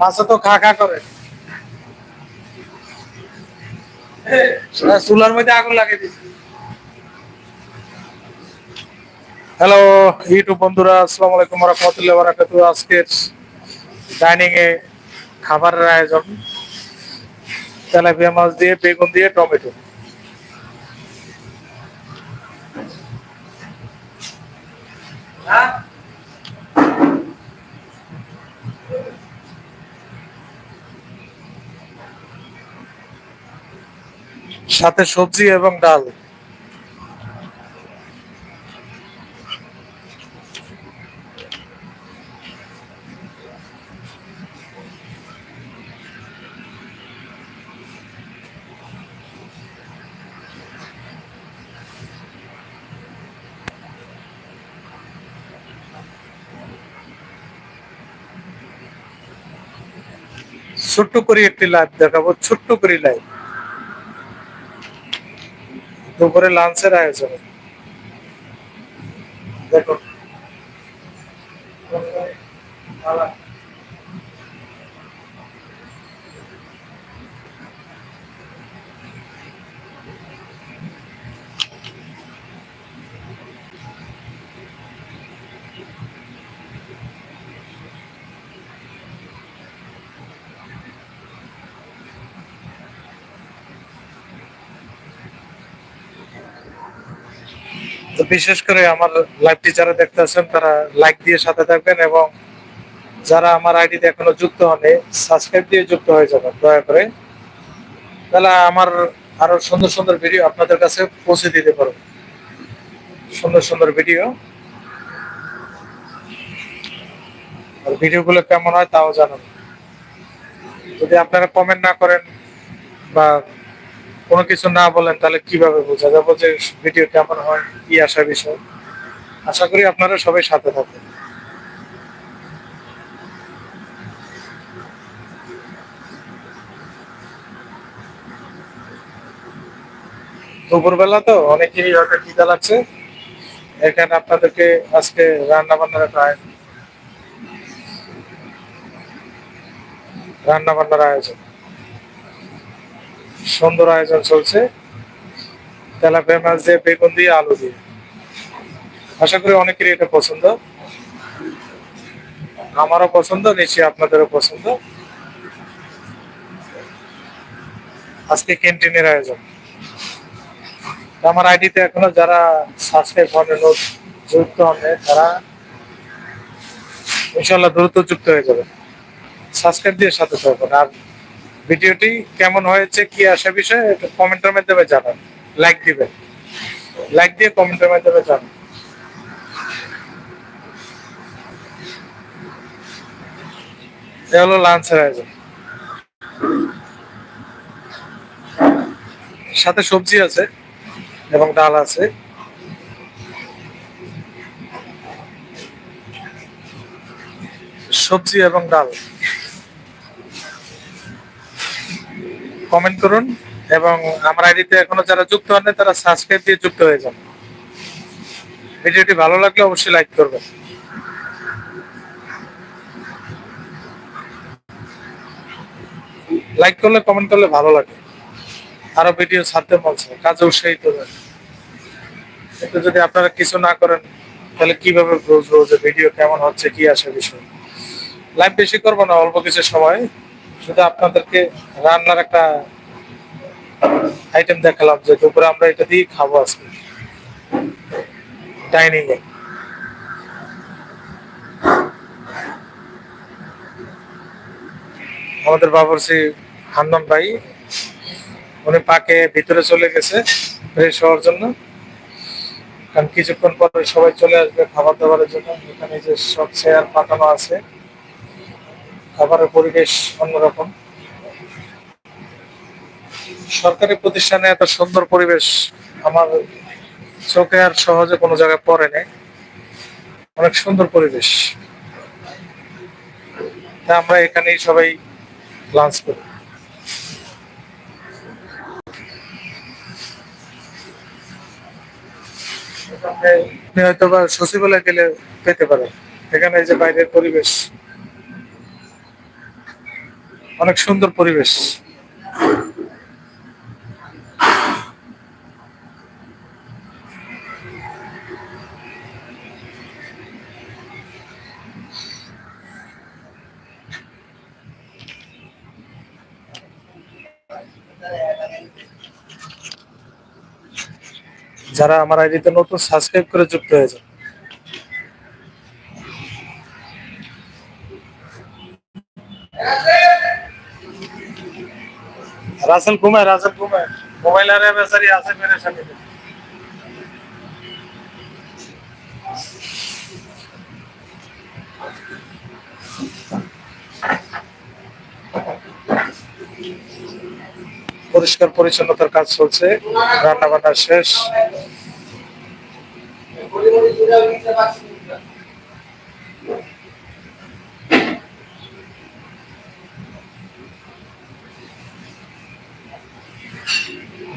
মাছে তো খা খা করে। চুলার মধ্যে আগুন লাগিয়ে দিচ্ছি হ্যালো ইউটিউব বন্ধুরা, আসসালামু আলাইকুম রহমতুল্লাহ বারাকাতু আজকের ডাইনিং এ খাবারের আয়োজন। তেলাপিয়া মাছ দিয়ে, বেগুন দিয়ে, টমেটো। সাথে সবজি এবং ডাল। ছোট্ট করে একটি লাইভ দেখাবো ছোট্ট করে লাইভ। দুপুরে লাঞ্চের আয়োজন। দেখুন। বিশেষ করে আমার লাইভটি যারা দেখতে আছেন তারা লাইক দিয়ে সাথে থাকবেন এবং যারা আমার আইডিতে এখনও যুক্ত হননি সাবস্ক্রাইব দিয়ে যুক্ত হয়ে যাবেন, দয়া করে। তাহলে আমার আরও সুন্দর সুন্দর ভিডিও আপনাদের কাছে পৌঁছে দিতে পারব। সুন্দর সুন্দর ভিডিও আর ভিডিওগুলো কেমন হয় তাও জানান। যদি আপনারা কমেন্ট না করেন বা কোনো কিছু না বলেন, তাহলে কীভাবে বোঝা যাব যে ভিডিও কেমন হয়, কি আসা বিষয়? আশা করি আপনারা সবাই সাথে থাকবেন। দুপুরবেলা তো অনেকেরই হয়তো খিদা লাগছে এখানে আপনাদেরকে আজকে রান্না বান্নার একটা আয়োজন রান্না বান্নার আয়োজন। সুন্দর আয়োজন চলছে। তেলাপিয়া মাছ দিয়ে বেগুন দিয়ে আলু দিয়ে। আশা করি অনেকেরই এটা পছন্দ। আমারও পছন্দ, নিশ্চয়ই আপনাদেরও পছন্দ। আজকে ক্যান্টিনের আয়োজন। আমার আইডিতে এখনও যারা সাবস্ক্রাইব হন যুক্ত হন তারা ইনশাল্লাহ দ্রুত যুক্ত হয়ে যাবে। সাবস্ক্রাইব দিয়ে সাথে থাকবেন আর ভিডিওটি কেমন হয়েছে, কি আসে বিষয়ে কমেন্টের মাধ্যমে জানান। লাইক দিবেন। লাইক দিয়ে কমেন্টের মাধ্যমে জানান। হলো লাঞ্চের আয়োজন। সাথে সবজি আছে এবং ডাল আছে। সবজি এবং ডাল। কমেন্ট করুন এবং আমার আইডিতে এখনও যারা যুক্ত হন তারা সাবস্ক্রাইব দিয়ে যুক্ত হয়ে যান। ভিডিওটি ভালো লাগলে অবশ্যই লাইক করবেন। লাইক করলে কমেন্ট করলে ভালো লাগে। আরও ভিডিও ছাড়তে চায় কাজে উৎসাহিত যদি আপনারা কিছু না করেন, তাহলে কীভাবে বুঝব যে ভিডিও কেমন হচ্ছে, কি আসে বিষয়? লাইভ বেশি করব না, অল্প কিছু সময়। শুধু আপনাদেরকে রান্নার একটা আইটেম দেখালাম যে দুপুরে আমরা এটা দিয়ে খাব আজকে। ডাইনিং এ। আমাদের বাবরসি হান্নান ভাই, উনি পাকে ভিতরে চলে গেছে ফ্রেশ হওয়ার জন্য। কারণ কিছুক্ষণ পরে সবাই চলে আসবে খাবার দাবারের জন্য। এখানে যে সব চেয়ার পাতানো আছে। খাবারের পরিবেশ অন্যরকম। সরকারি প্রতিষ্ঠানে এত সুন্দর পরিবেশ আমার চোখে আর সহজে কোনো জায়গায় পড়ে নেই। অনেক সুন্দর পরিবেশ। তা আমরা এখানেই সবাই লাঞ্চ করি। হয়তো বা সচিবালয় গেলে পেতে পারেন। এখানে যে বাইরের পরিবেশ অনেক সুন্দর পরিবেশ। যারা আমার আইডিতে নতুন সাবস্ক্রাইব করে যুক্ত হয়েছে রাসেল ঘুমায় রাসেল ঘুমায় মোবাইল আর বেচারি আছে সামনে। পরিষ্কার পরিচ্ছন্নতার কাজ চলছে রান্না বান্না শেষ।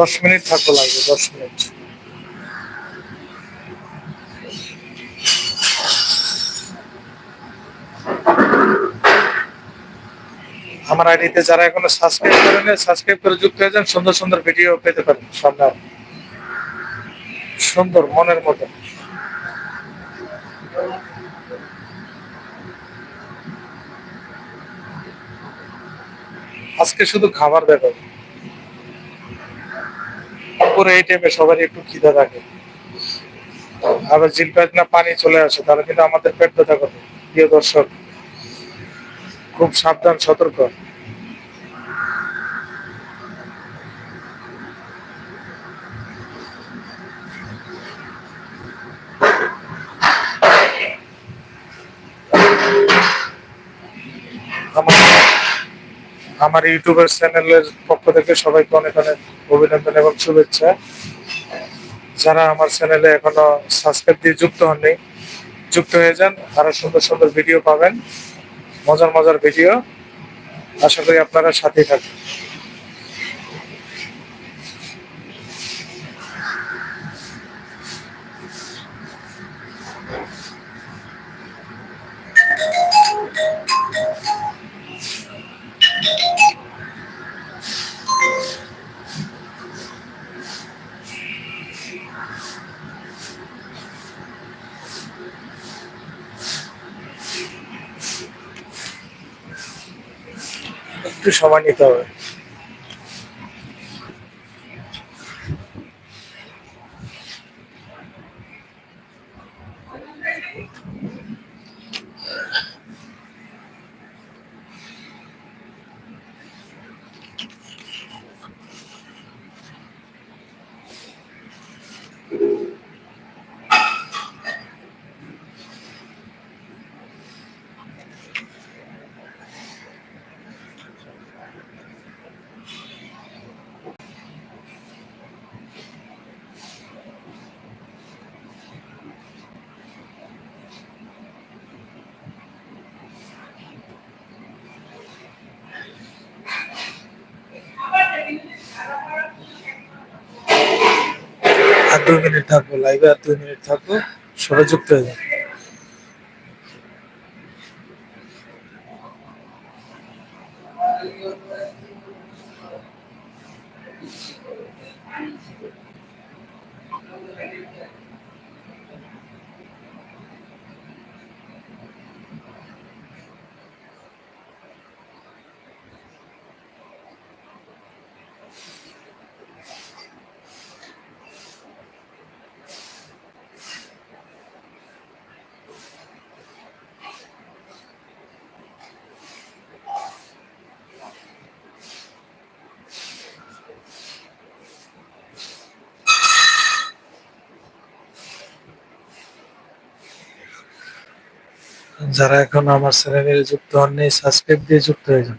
দশ মিনিট থাকব লাগবে, দশ মিনিট। আমার আইডিতে যারা এখনও সাবস্ক্রাইব করেন সাবস্ক্রাইব করে যুক্ত হয়ে যান, সুন্দর সুন্দর ভিডিও পেতে পারেন সামনে সুন্দর, মনের মতো। আজকে শুধু খাবার দেখো পুরো এই টাইমে সবারই একটু খিদে থাকে। আবার জিলপাত না পানি চলে আসে, তাহলে কিন্তু আমাদের পেট ব্যথা করে, প্রিয় দর্শক। খুব সাবধান, সতর্ক আমার আমার ইউটিউবের চ্যানেলের পক্ষ থেকে সবাইকে অনেক অনেক অভিনন্দন এবং শুভেচ্ছা। যারা আমার চ্যানেলে এখনও সাবস্ক্রাইব দিয়ে যুক্ত হননি, যুক্ত হয়ে যান, আরও সুন্দর সুন্দর ভিডিও পাবেন। মজার মজার ভিডিও। আশা করি আপনারা সাথে থাকবেন। একটু সময় নিতে হবে আর দুই মিনিট থাকব লাইভে আর দুই মিনিট থাকব সবাই যুক্ত হয়ে যান। যারা এখন আমার চ্যানেলে যুক্ত হননি সাবস্ক্রাইব দিয়ে যুক্ত হয়ে যান।